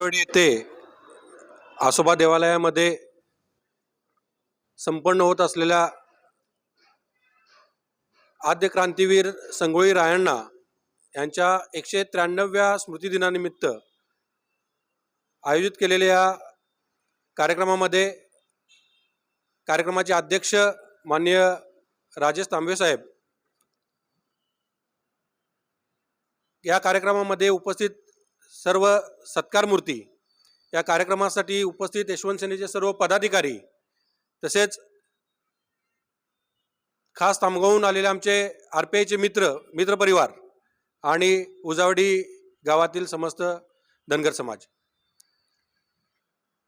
येथे आसोबा देवालयामध्ये संपन्न होत असलेल्या आद्य क्रांतीवीर संगोळी रायण्णा यांच्या एकशे त्र्याण्णव्या स्मृतिदिनानिमित्त आयोजित केलेल्या या कार्यक्रमामध्ये कार्यक्रमाचे अध्यक्ष माननीय राजेश तांबे साहेब या कार्यक्रमामध्ये उपस्थित सर्व सत्कार मूर्ती या कार्यक्रमासाठी उपस्थित यशवंत सेनेचे सर्व पदाधिकारी तसेच खास थांबगावून आलेले आमचे आर पी आयचे मित्र मित्रपरिवार आणि उजावडी गावातील समस्त धनगर समाज.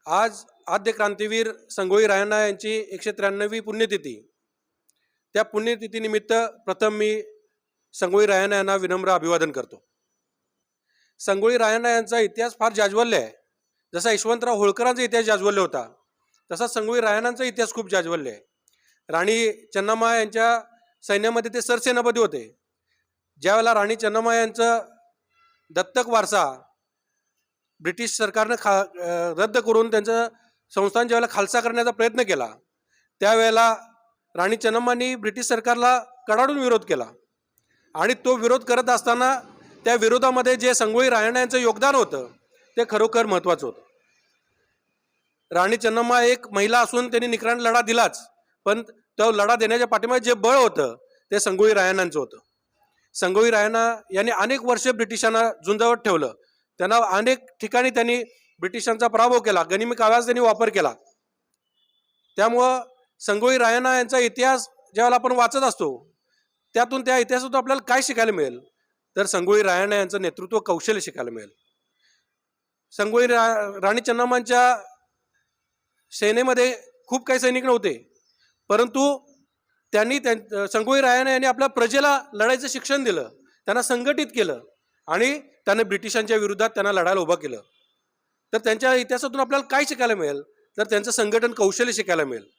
आज आद्य क्रांतीवीर संगोळी रायण्णा यांची एकशे त्र्याण्णवी पुण्यतिथी. त्या पुण्यतिथीनिमित्त प्रथम मी संगोळी रायण्णा यांना विनम्र अभिवादन करतो. संगोळी रायण्णा यांचा इतिहास फार जाज्वल्य आहे. जसा यशवंतराव होळकरांचा इतिहास जाज्वल्य होता तसा संगोळी रायण्णांचा इतिहास खूप जाज्वल्य आहे. राणी चन्नामा यांच्या सैन्यामध्ये ते सरसेनापती होते. ज्यावेळेला राणी चन्नामा यांचं दत्तक वारसा ब्रिटिश सरकारनं खा रद्द करून त्यांचं संस्थान ज्यावेळेला खालसा करण्याचा प्रयत्न केला त्यावेळेला राणी चन्नम्मांनी ब्रिटिश सरकारला कडाडून विरोध केला. आणि तो विरोध करत असताना त्या विरोधामध्ये जे संगोळी रायण्णा यांचं योगदान होतं ते खरोखर महत्त्वाचं होतं. राणी चन्नम्मा एक महिला असून त्यांनी निकरान लढा दिलाच पण तो लढा देण्याच्या पाठीमागे जे बळ होतं ते संगोळी रायणांचं होतं. संगोळी रायना यांनी अनेक वर्षे ब्रिटिशांना झुंजावत ठेवलं. त्यांना अनेक ठिकाणी त्यांनी ब्रिटिशांचा पराभव केला गनिमी काव्याचा त्यांनी वापर केला. त्यामुळं संगोळी रायना यांचा इतिहास ज्यावेळेला आपण वाचत असतो त्यातून त्या इतिहासातून आपल्याला काय शिकायला मिळेल? तर संगोळी रायणा यांचं नेतृत्व कौशल्य शिकायला मिळेल. संगोळी रा राणी चन्नामांच्या सेनेमध्ये खूप काही सैनिक नव्हते. परंतु त्यांनी त्यां संगोळी रायना यांनी आपल्या प्रजेला लढायचं शिक्षण दिलं. त्यांना संघटित केलं आणि त्याने ब्रिटिशांच्या विरोधात त्यांना लढायला उभं केलं. तर त्यांच्या इतिहासातून आपल्याला काय शिकायला मिळेल? तर त्यांचं संघटन कौशल्य शिकायला मिळेल.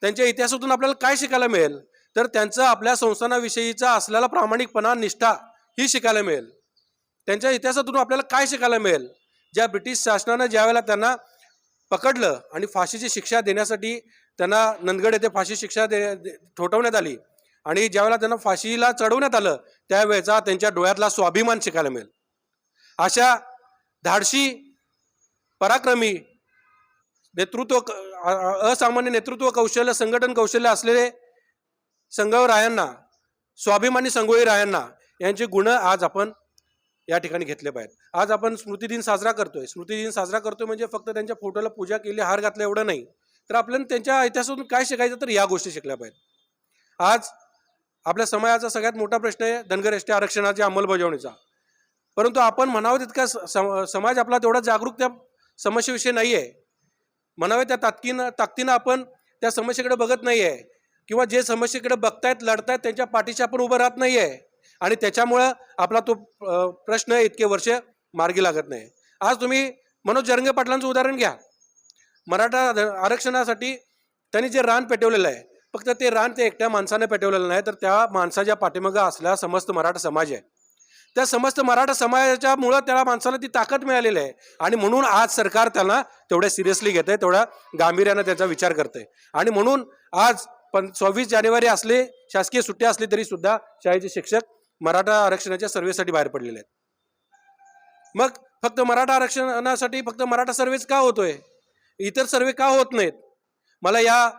त्यांच्या इतिहासातून आपल्याला काय शिकायला मिळेल? तर त्यांचं आपल्या संस्थानाविषयीचा असलेला प्रामाणिकपणा निष्ठा ही शिकायला मिळेल. त्यांच्या इतिहासातून आपल्याला काय शिकायला मिळेल? ज्या ब्रिटिश शासनानं ज्यावेळेला त्यांना पकडलं आणि फाशीची शिक्षा देण्यासाठी त्यांना नंदगड येथे फाशी शिक्षा दे ठोठवण्यात आली आणि ज्यावेळेला त्यांना फाशीला चढवण्यात आलं त्यावेळेचा त्यांच्या डोळ्यातला स्वाभिमान शिकायला मिळेल. अशा धाडशी पराक्रमी नेतृत्व क- असामान्य नेतृत्व कौशल्य संघटन कौशल्य असलेले संगव रायांना स्वाभिमानी संगोळी रायांना यांचे गुण आज आपण या ठिकाणी घेतले पाहिजेत. आज आपण स्मृतिदिन साजरा करतोय. स्मृतिदिन साजरा करतोय म्हणजे फक्त त्यांच्या फोटोला पूजा केली हार घातला एवढं नाही. तर आपल्याला त्यांच्या इतिहासातून काय शिकायचं तर या गोष्टी शिकल्या पाहिजेत. आज आपल्या समाजाचा सगळ्यात मोठा प्रश्न आहे धनगर एस टी आरक्षणाच्या अंमलबजावणीचा. परंतु आपण म्हणावं तितका स- समाज आपला तेवढा जागरूक त्या समस्येविषयी नाही आहे म्हणावे त्या ताकदीनं ताकदीनं आपण त्या समस्येकडे बघत नाही आहे किंवा जे समस्येकडे बघतायत लढतायत त्यांच्या पाठीशी आपण उभं राहत नाही आहे आणि त्याच्यामुळं आपला तो प्रश्न इतके वर्ष मार्गी लागत नाही. आज तुम्ही मनोज जरंगे पाटलांचं उदाहरण घ्या. मराठा आरक्षणासाठी त्यांनी जे रान पेटवलेलं आहे फक्त ते रान ते एकट्या माणसाने पेटवलेलं नाही तर त्या माणसाच्या पाठीमागं असला समस्त मराठा समाज आहे. त्या समस्त मराठा समाजाच्या मुळं त्याला माणसाला ती ताकद मिळालेली आहे. आणि म्हणून आज सरकार त्यांना तेवढ्या सिरियसली घेत आहे तेवढ्या गांभीर्यानं त्याचा विचार करतंय. आणि म्हणून आज पण सव्वीस जानेवारी असले शासकीय सुट्ट्या असली तरी सुद्धा शाळेचे शिक्षक मराठा आरक्षणाच्या सर्वेसाठी बाहेर पडलेले आहेत. मग फक्त मराठा आरक्षणासाठी फक्त मराठा सर्वेच का होतोय? इतर सर्वे का होत नाहीत? मला या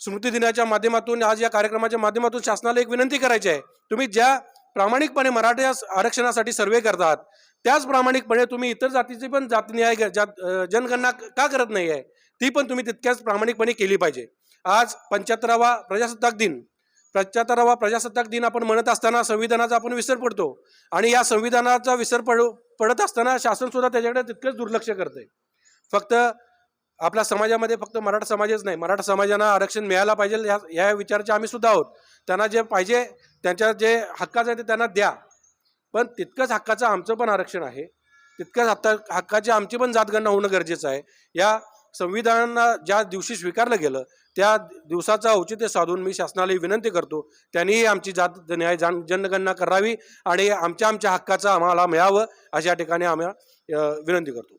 स्मृती दिनाच्या माध्यमातून आज या कार्यक्रमाच्या माध्यमातून शासनाला एक विनंती करायची आहे. तुम्ही ज्या प्रामाणिकपणे मराठा आरक्षणासाठी सर्वे करतात त्याच प्रामाणिकपणे तुम्ही इतर जातीची पण जात न्याय जात जनगणना का करत नाही आहे ती पण तुम्ही तितक्याच प्रामाणिकपणे केली पाहिजे. आज पंच्याहत्तरावा प्रजासत्ताक दिन. पंच्याहत्तरावा प्रजासत्ताक दिन आपण म्हणत असताना संविधानाचा आपण विसर पडतो. आणि या संविधानाचा विसर पड पडत असताना शासन सुद्धा त्याच्याकडे तितकंच दुर्लक्ष करते फक्त आपल्या समाजामध्ये फक्त मराठा समाजच नाही मराठा समाजांना आरक्षण मिळायला पाहिजे या या विचाराचे आम्ही सुद्धा आहोत. त्यांना जे पाहिजे त्यांच्या जे हक्काचं आहे ते त्यांना द्या. पण तितकंच हक्काचं आमचं पण आरक्षण आहे. तितकंच हक्का हक्काची आमची पण जातगणना होणं गरजेचं आहे. या संविधानाला ज्या दिवशी स्वीकारलं गेलं त्या दिवसाचं औचित्य साधून मी शासनालाही विनंती करतो. त्यांनीही आमची जात न्याय जान जनगणना करावी आणि आमच्या आमच्या हक्काचं आम्हाला मिळावं अशा ठिकाणी आम्ही विनंती करतो.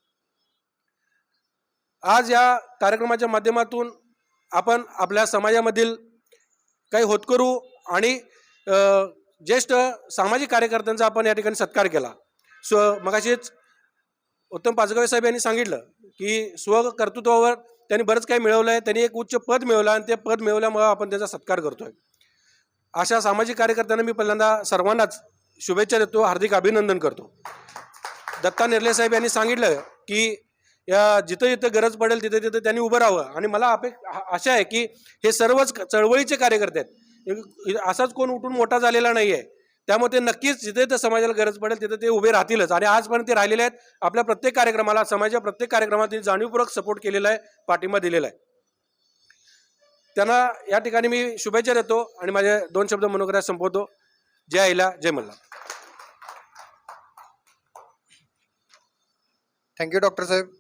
आज या कार्यक्रमाच्या माध्यमातून आपण आपल्या समाजामधील काही होतकरू आणि ज्येष्ठ सामाजिक कार्यकर्त्यांचा आपण या ठिकाणी सत्कार केला. स्व मगाशीच उत्तम पाचगावे साहेब यांनी सांगितलं की स्वकर्तृत्वावर त्यांनी बरंच काही मिळवलं आहे त्यांनी एक उच्च पद मिळवलं आणि ते पद मिळवल्यामुळं आपण त्याचा सत्कार करतोय. अशा सामाजिक कार्यकर्त्यांना मी पहिल्यांदा सर्वांनाच शुभेच्छा देतो हार्दिक अभिनंदन करतो. दत्ता निर्ले साहेब यांनी सांगितलं की या जिथं जिथं गरज पडेल तिथे तिथे त्यांनी उभं राहावं. आणि मला अपे आशा आहे की हे सर्वच चळवळीचे कार्यकर्ते आहेत. असाच कोण उठून मोठा झालेला नाही आहे त्यामुळे ते नक्कीच जिथे जिथे समाजाला गरज पडेल तिथे ते उभे राहतीलच. आणि आजपर्यंत ते राहिलेले आहेत. आपल्या प्रत्येक कार्यक्रमाला समाजाच्या प्रत्येक कार्यक्रमात जाणीवपूर्वक सपोर्ट केलेला आहे पाठिंबा दिलेला आहे. त्यांना या ठिकाणी मी शुभेच्छा देतो आणि माझे दोन शब्द मनोग्राह संपवतो. जय आईला जय मल्ला थँक्यू डॉक्टर साहेब.